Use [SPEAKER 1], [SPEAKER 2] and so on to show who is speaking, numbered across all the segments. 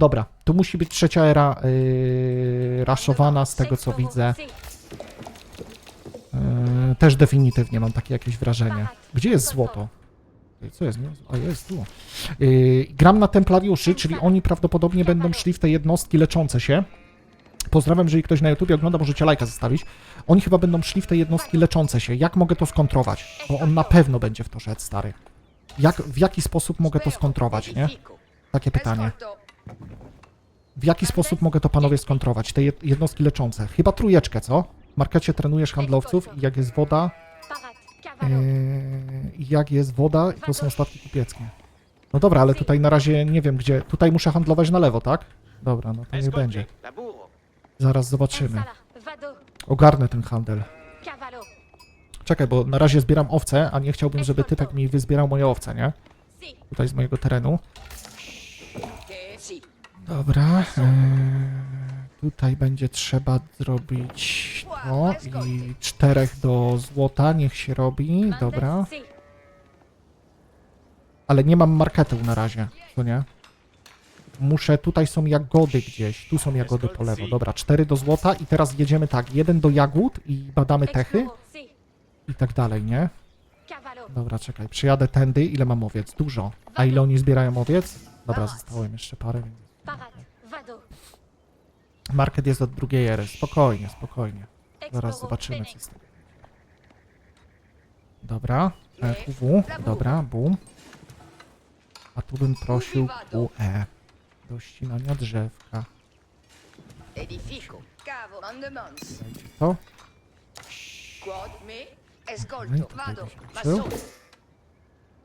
[SPEAKER 1] Dobra, tu musi być trzecia era yy, raszowana z tego co widzę. Yy, też definitywnie mam takie jakieś wrażenie. Gdzie jest złoto? Co jest? Nie? A jest tu. Yy, gram na templariuszy, czyli oni prawdopodobnie będą szli w te jednostki leczące się. Pozdrawiam, jeżeli ktoś na YouTube ogląda, możecie lajka zostawić. Oni chyba będą szli w te jednostki leczące się. Jak mogę to skontrować? Bo on na pewno będzie w to szedł, stary. Jak, w jaki sposób mogę to skontrować, nie? Takie pytanie. W jaki sposób mogę to panowie skontrować? Te jed- jednostki leczące. Chyba trójeczkę, co? W markecie trenujesz handlowców i jak jest woda, yy, i jak jest woda, to są statki kupieckie. No dobra, ale tutaj na razie nie wiem gdzie. Tutaj muszę handlować na lewo, tak? Dobra, no to nie będzie. Zaraz zobaczymy. Ogarnę ten handel. Czekaj, bo na razie zbieram owce, a nie chciałbym, żeby typek mi wyzbierał moje owce, nie? Tutaj z mojego terenu. Dobra. Eee, tutaj będzie trzeba zrobić to i czterech do złota, niech się robi. Dobra. Ale nie mam marketu na razie, co nie? Muszę, tutaj są jagody gdzieś, tu są jagody po lewo. Dobra, cztery do złota i teraz jedziemy tak, jeden do jagód i badamy techy i tak dalej, nie? Dobra, czekaj, przyjadę tędy, ile mam owiec? Dużo. A ile oni zbierają owiec? Dobra, zostało im jeszcze parę, więc... Market jest od drugiej ery, spokojnie, spokojnie. Zaraz zobaczymy, co z tego. Dobra, e, QW, dobra, boom. A tu bym prosił QE do ścinania drzewka.
[SPEAKER 2] Edifico. Cavo. Mandemons.
[SPEAKER 1] Dajcie to.
[SPEAKER 2] Quod me. Escolto. Vado.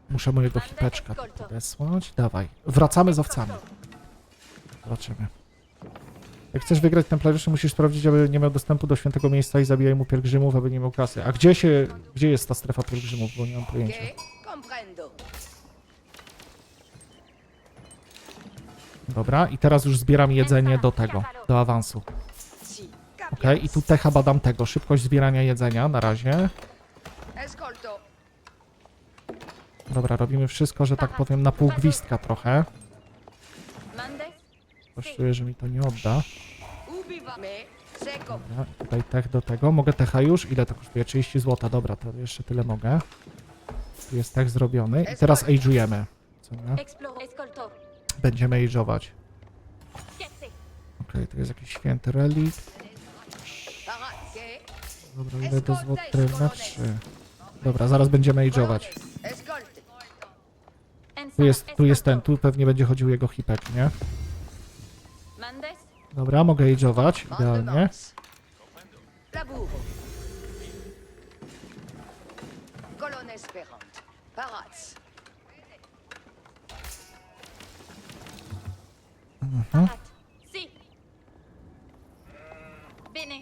[SPEAKER 1] Muszę mojego hipeczka tu podesłać. Dawaj, wracamy z owcami. Zobaczymy. Jak chcesz wygrać templariuszy, musisz sprawdzić, aby nie miał dostępu do świętego miejsca i zabijaj mu pielgrzymów, aby nie miał kasy. A gdzie się, gdzie jest ta strefa pielgrzymów, bo nie mam pojęcia. Dobra, i teraz już zbieram jedzenie do tego, do awansu. Okej, i tu techa badam tego, szybkość zbierania jedzenia na razie. Dobra, robimy wszystko, że tak powiem, na pół gwizdka trochę. Czuję, że mi to nie odda. Dobra, tutaj tech do tego. Mogę techa już? Ile to kosztuje? 30 zł. Dobra, to jeszcze tyle mogę. Tu jest tech zrobiony. I teraz age'ujemy. Co nie? Będziemy age'ować. Okej, tu jest jakiś święty relikt. Dobra, ile do złota? Drewna? 3. Dobra, zaraz będziemy age'ować. Tu jest, tu jest ten, tu pewnie będzie chodził jego hipek, nie? Dobra, mogę age'ować, idealnie.
[SPEAKER 2] Colonne.
[SPEAKER 1] Mhm.
[SPEAKER 3] parat, si. Bene.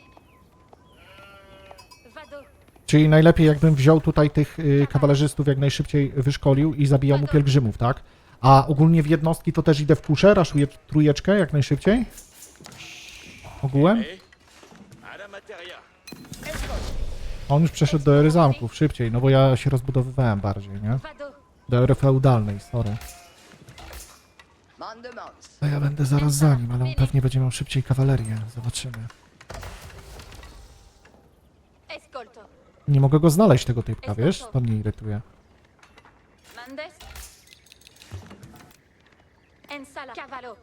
[SPEAKER 3] Vado,
[SPEAKER 1] Czyli najlepiej jakbym wziął tutaj tych y, kawalerzystów jak najszybciej wyszkolił i zabijał mu pielgrzymów, tak? A ogólnie w jednostki to też idę w kuszę, raszuję trójeczkę jak najszybciej? Ogółem? On już przeszedł do ery zamków szybciej, no bo ja się rozbudowywałem bardziej, nie? Do ery feudalnej, sorry. To ja będę zaraz za nim, ale on pewnie będzie miał szybciej kawalerię, zobaczymy. Nie mogę go znaleźć tego typka, wiesz? To mnie irytuje.
[SPEAKER 3] Mandes. Ensala, cavallo.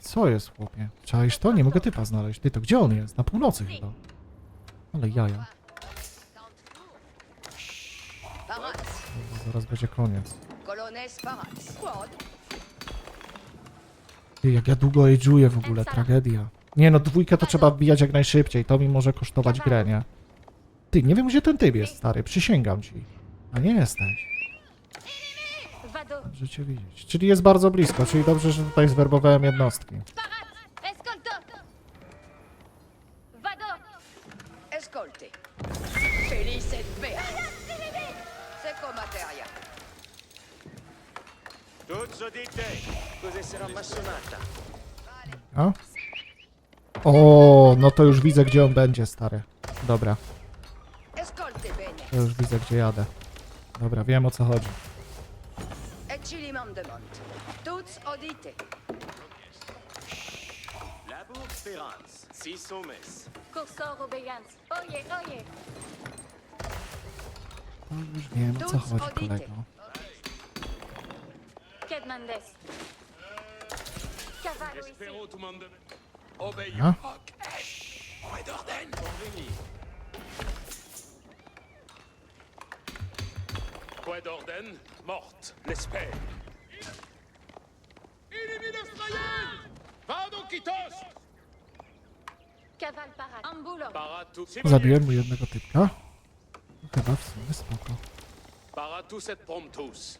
[SPEAKER 1] Co jest, chłopie? Czaisz to? Nie mogę typa znaleźć. Ty, to gdzie on jest? Na północy chyba. Ale jaja. Zaraz będzie koniec. Ty, jak ja długo age'uję w ogóle, tragedia. Nie no, dwójkę to trzeba wbijać jak najszybciej, to mi może kosztować grę, nie? Ty, nie wiem gdzie ten typ jest, stary, przysięgam ci. A nie jesteś, dobrze cię widzieć. Czyli jest bardzo blisko, czyli dobrze, że tutaj zwerbowałem jednostki. A? O, no to już widzę gdzie on będzie, stary. Dobra, to już widzę gdzie jadę. Dobra, wiem o co chodzi.
[SPEAKER 2] Tuts audite.
[SPEAKER 4] Labour Ferrance. Six sommes.
[SPEAKER 3] Cursor obéissance. Oye, oye.
[SPEAKER 1] No, już wiem o co chodzi, kolego.
[SPEAKER 3] Qued Mendes. Cavallo ici.
[SPEAKER 4] Espérons tout le monde. Obéis.
[SPEAKER 1] A?
[SPEAKER 4] Point d'ordre. Porvenir. Point d'ordre. Morte. L'espère.
[SPEAKER 3] Caval parade. Ambulo.
[SPEAKER 4] Para tout.
[SPEAKER 1] Zabiłem mu jednego typka. No, Chyba w sumie spoko.
[SPEAKER 4] Para tous et promptus.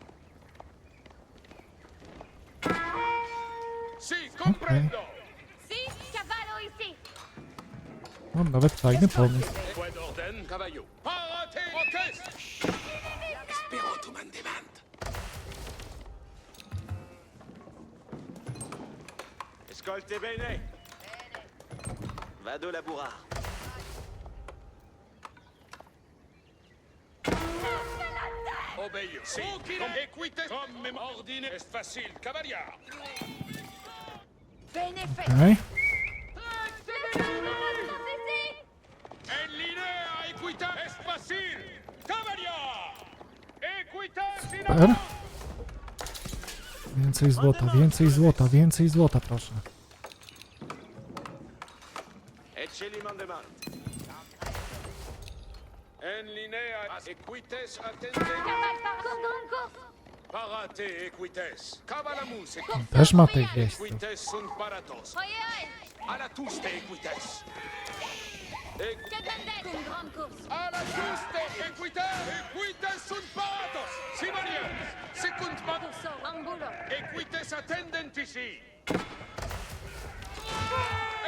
[SPEAKER 4] Si,
[SPEAKER 1] comprendo.
[SPEAKER 3] Si, cavallo ici.
[SPEAKER 1] Mam nawet fajny pomysł.
[SPEAKER 4] Cavallo. Escolte bene. Vado laborar. Obéio. Si. Equite. Comme ordine. Est facile. Cavalier.
[SPEAKER 2] Bene fait.
[SPEAKER 4] Equita.
[SPEAKER 1] Super. Więcej złota, więcej złota, więcej złota, proszę.
[SPEAKER 4] Mandement. En linea equites attende.
[SPEAKER 3] Caval parade. Cordon course.
[SPEAKER 4] Parate equites. Cavalamus
[SPEAKER 1] Też ma tych jeźdźców.
[SPEAKER 4] equites sunt paratos.
[SPEAKER 3] Oye, oye.
[SPEAKER 4] A la tuste equites. Equ-
[SPEAKER 3] grande course.
[SPEAKER 4] Tuste equites. Equites sunt paratos. Simonians. Secunt man.
[SPEAKER 3] Cursor. Ambulo.
[SPEAKER 4] Equites attendent ici.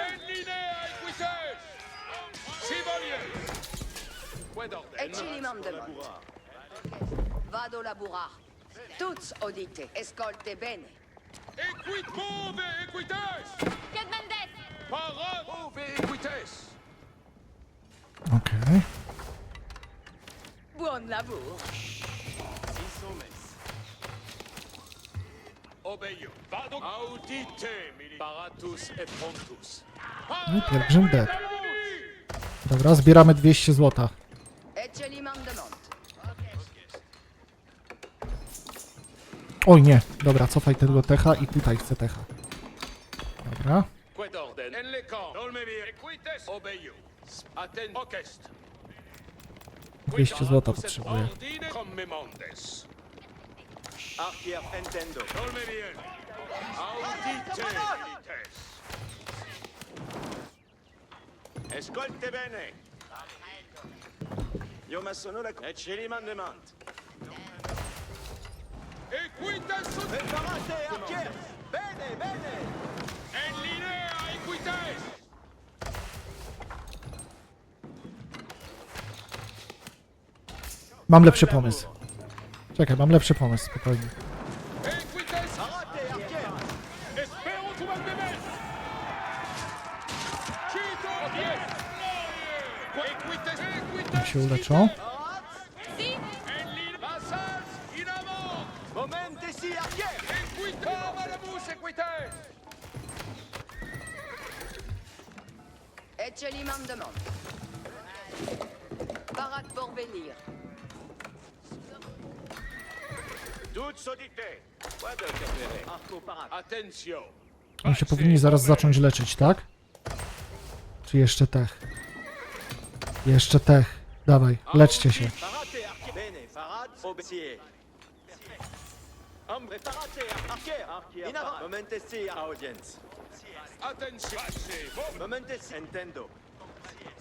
[SPEAKER 4] En linea equites. Simonians. Point d'ordre.
[SPEAKER 2] Ecili mandement. Vado laborar. Tuts audite. Escolte bene.
[SPEAKER 4] Equit move equites.
[SPEAKER 3] Qued Mendes.
[SPEAKER 4] Para move equites.
[SPEAKER 1] Okej.
[SPEAKER 2] Buon lavoro.
[SPEAKER 4] Obeio. Vado. Audite, mili. Paratus et promptus.
[SPEAKER 1] No i pielgrzym dead. Dobra, zbieramy 200 złota. Oj nie, dobra, cofaj tego techa i tutaj chcę techa. Dobra.
[SPEAKER 4] Quid orden. En le camp. Dolme bien. Equites. Obeio. Atten. Orchestre.
[SPEAKER 1] 200 złota potrzebuję.
[SPEAKER 4] Ordine commemondes.
[SPEAKER 5] Archier Escolte bene. Io ma sono la... E ce li mandement.
[SPEAKER 4] Equites sunt.
[SPEAKER 5] Preparate, archier! Bene, bene!
[SPEAKER 4] En linea equites.
[SPEAKER 1] Mam lepszy pomysł. Czekaj, mam lepszy pomysł, spokojnie.
[SPEAKER 5] Parate.
[SPEAKER 4] Attention.
[SPEAKER 1] Oni się powinni zaraz zacząć leczyć, tak? Czy jeszcze tech? Jeszcze tech. Dawaj, leczcie się.
[SPEAKER 5] Parate, archier! Bene, farad, obesier. Hombre, parate, archier! Archier, In avant! Moment ici, audience.
[SPEAKER 4] Attention. Passez. Bon.
[SPEAKER 5] Moment ici, entendo.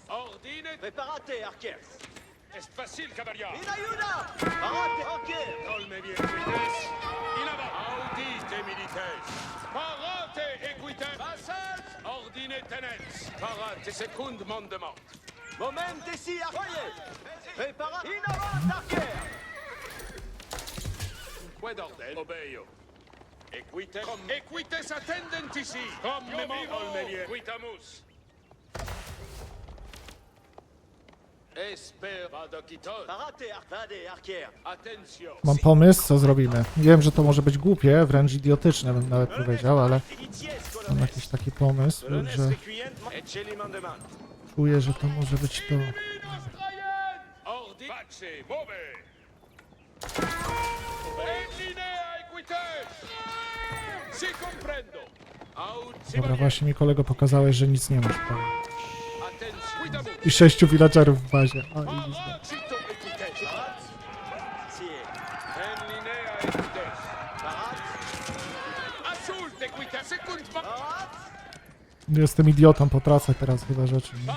[SPEAKER 4] Ordine.
[SPEAKER 5] Preparate, archier!
[SPEAKER 4] Est facile, cavalier.
[SPEAKER 5] In ayuda! Parate, archier!
[SPEAKER 4] Dolme bien equites. In avant. Audite milites. Parate equites. Passage. Ordine tenens. Parate secund mandement.
[SPEAKER 5] Moment ici, archier! Preparate! In avant,
[SPEAKER 4] orden. Obeio. Equites. Com equites attendent ici. Quitamus.
[SPEAKER 1] Mam pomysł, co zrobimy. Wiem, że to może być głupie, wręcz idiotyczne bym nawet powiedział, ale mam jakiś taki pomysł, że czuję, że to może być to. Dobra, właśnie mi kolego pokazałeś, że nic nie masz.
[SPEAKER 4] Attention. Quidamo.
[SPEAKER 1] I sześciu villagerów w bazie. A, i
[SPEAKER 4] Paracito equites.
[SPEAKER 1] Jestem idiotą, potracę teraz chyba rzeczy. Nie?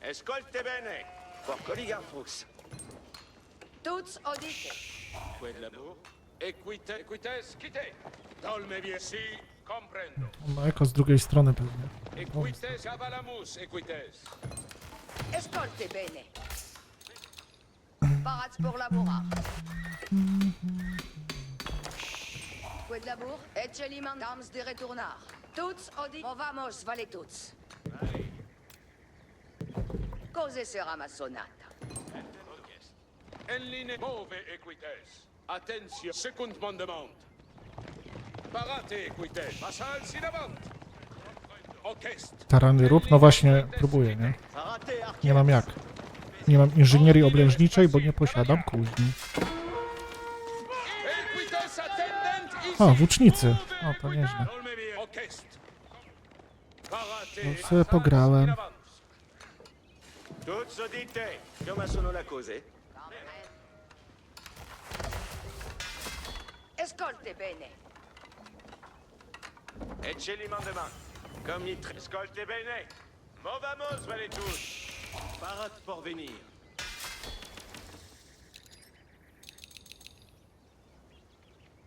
[SPEAKER 5] Escolte bene.
[SPEAKER 4] Quid labour. Equites. Dolme bien. Si comprendo.
[SPEAKER 1] No, eko z drugiej strony pewnie.
[SPEAKER 4] Equites avalamus, equites.
[SPEAKER 2] Escolte bene. Parats pour labourar. Quid labour? Eceliman dams de retournar. Tous audite. Movamos vale tous. Cose sera ma sonata.
[SPEAKER 4] En linea move equites. Attention. Secund mandement. Parate equites. Passals in avant. Orchestre.
[SPEAKER 1] Tarany rób? No właśnie, próbuję, nie? Nie mam jak. Nie mam inżynierii oblężniczej, bo nie posiadam kuźni. A, włócznicy. O, to nieźle.
[SPEAKER 4] Parate.
[SPEAKER 1] No, sobie pograłem.
[SPEAKER 4] in avant.
[SPEAKER 5] Et chez les mandemans. Comme ni tre- Escolte bene. Movamos vale tous. Parate pour venir.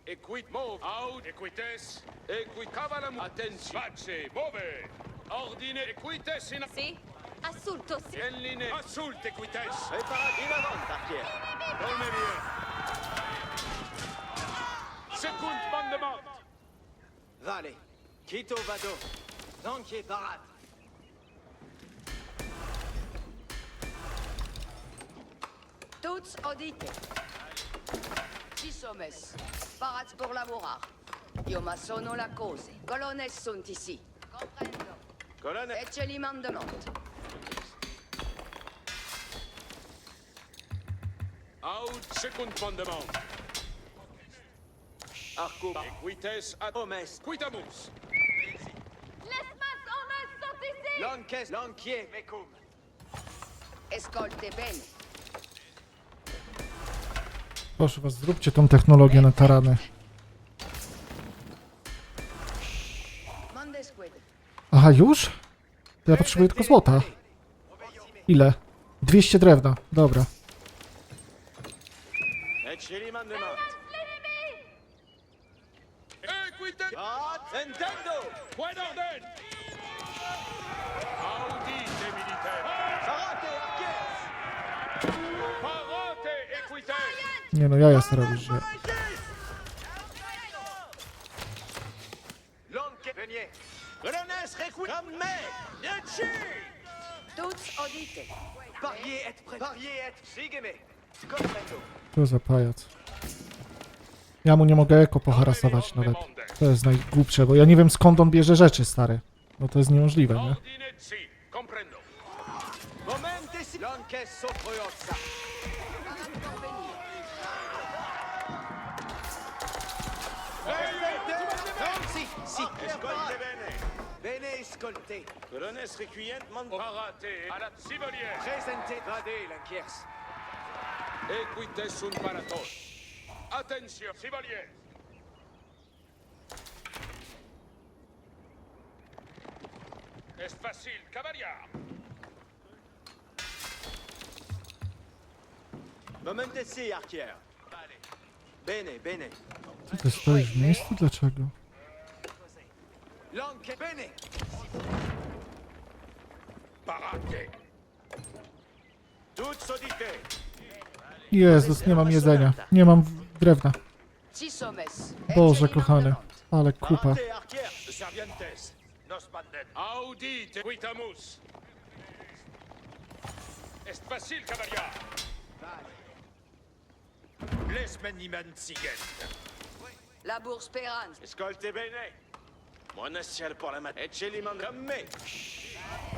[SPEAKER 4] Equit move. Out. Equites. Equit cavalam. Attention. Pace. Move. Ordine equites in
[SPEAKER 3] Si. Assunto, si.
[SPEAKER 4] En linea. Assulte equites.
[SPEAKER 5] Et parate in avant, arquière.
[SPEAKER 4] Dolme bien. Secund mandement.
[SPEAKER 5] Vale. Quito vado. Zanquier parate.
[SPEAKER 2] Tous audite. Ci sommes. Parats pour labourar. Io ma sono la cose. Colonnes sunt ici. Comprendo.
[SPEAKER 5] Colonne.
[SPEAKER 2] Eceliman demande.
[SPEAKER 4] Out. Secund mandement.
[SPEAKER 5] Arco.
[SPEAKER 4] Equites ad
[SPEAKER 5] Omes.
[SPEAKER 4] quitamus.
[SPEAKER 3] Les mas hommes sont ici.
[SPEAKER 5] Lanques. Lanquier. Mecum.
[SPEAKER 2] Escolte bene.
[SPEAKER 1] Proszę was, zróbcie tą technologię na tarany. Aha, już? To ja potrzebuję tylko złota. Ile? 200 drewna. Dobra.
[SPEAKER 5] Et chez les mandemans.
[SPEAKER 4] Equites.
[SPEAKER 5] Parate. Intendo.
[SPEAKER 4] Point orden. Audite militaire.
[SPEAKER 5] Parate, arquière.
[SPEAKER 4] Parate equites.
[SPEAKER 1] Nie no, ja sobie robisz, że...
[SPEAKER 5] Requiem.
[SPEAKER 2] Audite.
[SPEAKER 5] Parier et prêt. Parier et.
[SPEAKER 1] Co za pajac. Ja mu nie mogę eko poharasować nawet. To jest najgłupsze, bo ja nie wiem skąd on bierze rzeczy, stary. No to jest niemożliwe, nie?
[SPEAKER 4] Si.
[SPEAKER 5] Lanques soproiozza.
[SPEAKER 2] Parats pour venir.
[SPEAKER 5] Non, si. Si. Escolte bene. Bene escolte. Colonnes requiem. Mand.
[SPEAKER 4] Parate à la civolière.
[SPEAKER 5] Presente. Vade, lanquiers.
[SPEAKER 4] Equites sunt paratos. Attention, civolière. Es facile, cavalier.
[SPEAKER 5] Momente si, arquière. Bene, bene.
[SPEAKER 1] Ty, ty stoisz w miejscu? Dlaczego?
[SPEAKER 5] Lanque. Bene.
[SPEAKER 4] Parate.
[SPEAKER 5] Toutes audités.
[SPEAKER 1] Jezus, nie mam jedzenia. Nie mam w- drewna. Boże kochany. Ale kupa.
[SPEAKER 5] Parate Servientes.
[SPEAKER 4] Nos manden. Audite quitamus. Est facile, cavalier.
[SPEAKER 5] Les maniman zigen.
[SPEAKER 2] Labour Spérance.
[SPEAKER 5] Escolte bene. Mon ciel pour la mat. Et chez les me.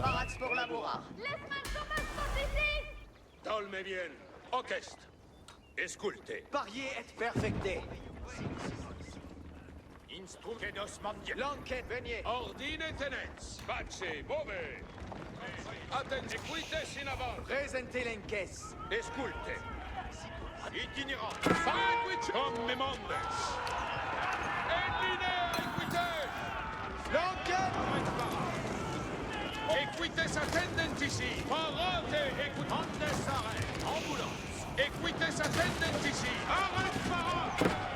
[SPEAKER 2] Parats pour laborar.
[SPEAKER 3] Les Malsommes sont ici
[SPEAKER 4] Dolme bien. Ocest. Esculte.
[SPEAKER 5] Parier et perfecté.
[SPEAKER 4] Instruge nos mandia.
[SPEAKER 5] L'enquête veniez.
[SPEAKER 4] Ordine tenens. Pace, move. Atten equites in avant.
[SPEAKER 5] Présentez l'encaisse.
[SPEAKER 4] Esculte. Itinérant. Faequit comme mondes. Elline equites.
[SPEAKER 5] L'enquête
[SPEAKER 4] Equites attendent ici. Parate equites. Andes arrêt. Ambulance. Equites attendent ici. Arrête parate.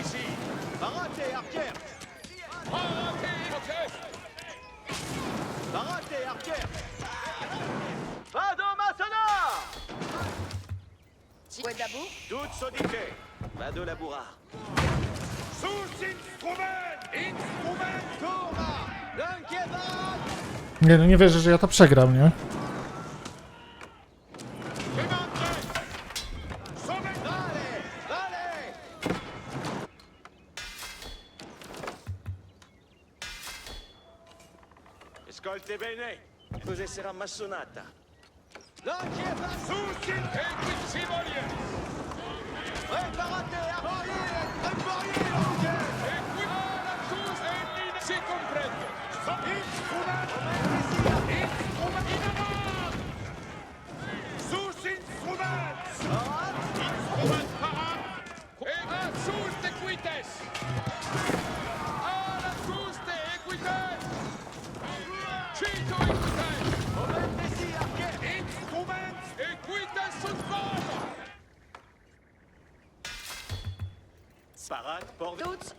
[SPEAKER 4] Ici.
[SPEAKER 5] Parate
[SPEAKER 4] equites.
[SPEAKER 5] Parate arquier Pardon maçonnat
[SPEAKER 2] Quoi
[SPEAKER 5] audités. Vado labourard.
[SPEAKER 4] Instrument. Instrument.
[SPEAKER 1] Nie, no nie wierzę, że ja to przegram, nie?
[SPEAKER 5] Escolte bene. Cos'è sarà massonata? L'enquête parate
[SPEAKER 4] Sus in equit simolie.
[SPEAKER 5] Préparate arquier Préparate l'enquête
[SPEAKER 4] Equipara sus elline. Si comprende. Instrument.
[SPEAKER 5] Moment d'ici
[SPEAKER 4] Instrument in avant. Sus instrument.
[SPEAKER 5] Parate
[SPEAKER 4] Instrument parat. Et a sus de quites.
[SPEAKER 2] Tuts.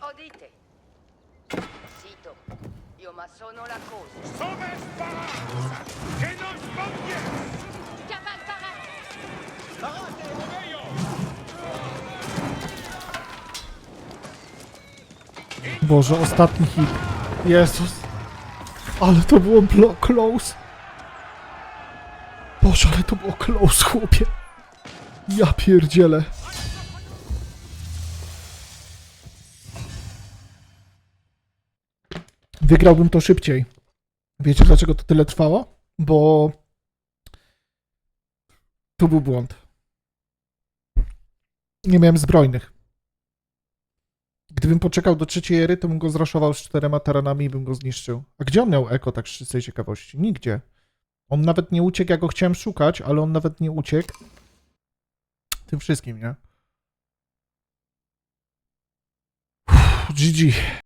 [SPEAKER 2] Sito. Io ma sono la cosa.
[SPEAKER 1] Boże, ostatni hit. Jezus. Ale to było blo- close. Boże, ale to było close, chłopie. Ja pierdzielę. Wygrałbym to szybciej. Wiecie dlaczego to tyle trwało? Bo tu był błąd. Nie miałem zbrojnych. Gdybym poczekał do trzeciej ery, to bym go zraszował z czterema taranami i bym go zniszczył. A gdzie on miał eko, tak z czystej ciekawości? Nigdzie. On nawet nie uciekł, ja go chciałem szukać, ale on nawet nie uciekł. Tym wszystkim, nie? Uff, GG.